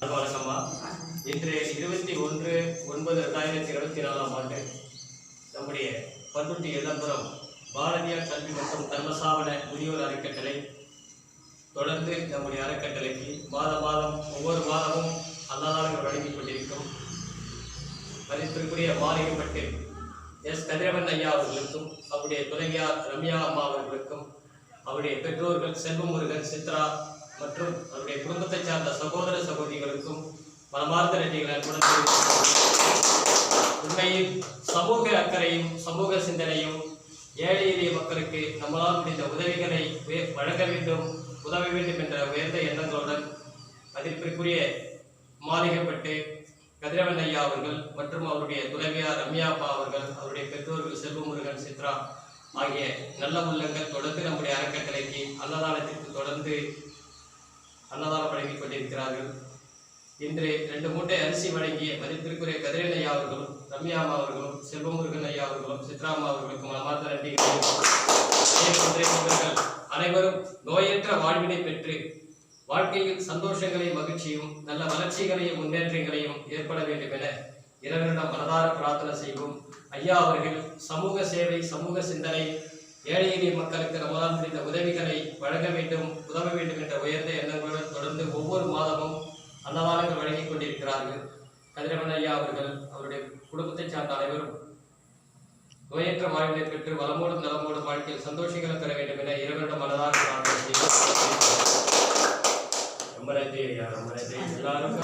இன்று இருபத்தி ஒன்று ஒன்பது ரெண்டாயிரத்தி இருபத்தி நாலாம் ஆண்டு நம்முடைய பண்ருட்டி இளம்புரம் பாரதியார் கல்வி மற்றும் தர்மசாவன முதியோர் அறக்கட்டளை தொடர்ந்து நம்முடைய அறக்கட்டளைக்கு மாத மாதம் ஒவ்வொரு மாதமும் அன்னதானங்கள் வழங்கிக் கொண்டிருக்கும் மதிப்பிற்குரிய மாளிகைப்பட்டு எஸ். கதிரவன் ஐயா அவர்களுக்கும் அவருடைய துணைவியார் ரம்யா அம்மா அவர்களுக்கும் அவருடைய பெற்றோர்கள் செல்வமுருகன் சித்ரா மற்றும் அவருடைய சார்ந்த சகோதர சகோதரிகளுக்கும் மனமார்ந்த நன்றிகளை உண்மையில் சமூக அக்கறையும் சமூக சிந்தனையும் ஏழை எளிய மக்களுக்கு நம்மளால் முடிந்த உதவிகளை வழங்க வேண்டும் உதவ வேண்டும் என்ற உயர்ந்த எண்ணங்களுடன் மதிப்பிற்குரிய மாளிகைப்பட்டு கதிரவன் ஐயா அவர்கள் மற்றும் அவருடைய துணைவியார் ரம்யா அப்பா அவர்கள் அவருடைய பெற்றோர்கள் செல்வமுருகன் சித்ரா ஆகிய நல்ல உள்ளங்கள் தொடர்ந்து நம்முடைய அறக்கட்டளைக்கு அன்னதானத்திற்கு தொடர்ந்து அன்னதானம் வழங்கிக் கொண்டிருக்கிறார்கள். இன்று ரெண்டு மூட்டை அரிசி வழங்கிய மதிப்பிற்குரிய கதிரன் ஐயா அவர்களும் ரம்யா அம்மா அவர்களும் செல்வமுருகன் ஐயா அவர்களும் சித்ராமா அவர்களுக்கும் மனமார்ந்த நன்றிகள். இவர்கள் அனைவரும் நோயற்ற வாழ்வினை பெற்று வாழ்க்கையில் சந்தோஷங்களையும் மகிழ்ச்சியும் நல்ல வளர்ச்சிகளையும் முன்னேற்றங்களையும் ஏற்பட வேண்டும் என இறைவனிடம் மனதார பிரார்த்தனை செய்வோம். ஐயா அவர்கள் சமூக சேவை சமூக சிந்தனை ஏழை எளிய மக்களுக்கு நம்மளால் முடிந்த உதவிகளை வழங்க வேண்டும் உதவ வேண்டும் என்ற உயர்ந்த எண்ணங்கள் தொடர்ந்து ஒவ்வொரு மாதமும் அன்னதானங்கள் கொண்டிருக்கிறார்கள் கதிரவன் ஐயா அவர்கள் அவருடைய குடும்பத்தைச் சார்ந்த அனைவரும் நோயற்ற வாழ்வினை பெற்று வளமோடும் நலமோடும் வாழ்க்கையில் சந்தோஷங்களை பெற வேண்டும் என இறைவனிடம் செய்வோம் ரொம்ப நன்றி ஐயா ரொம்ப நன்றி. எல்லாரும்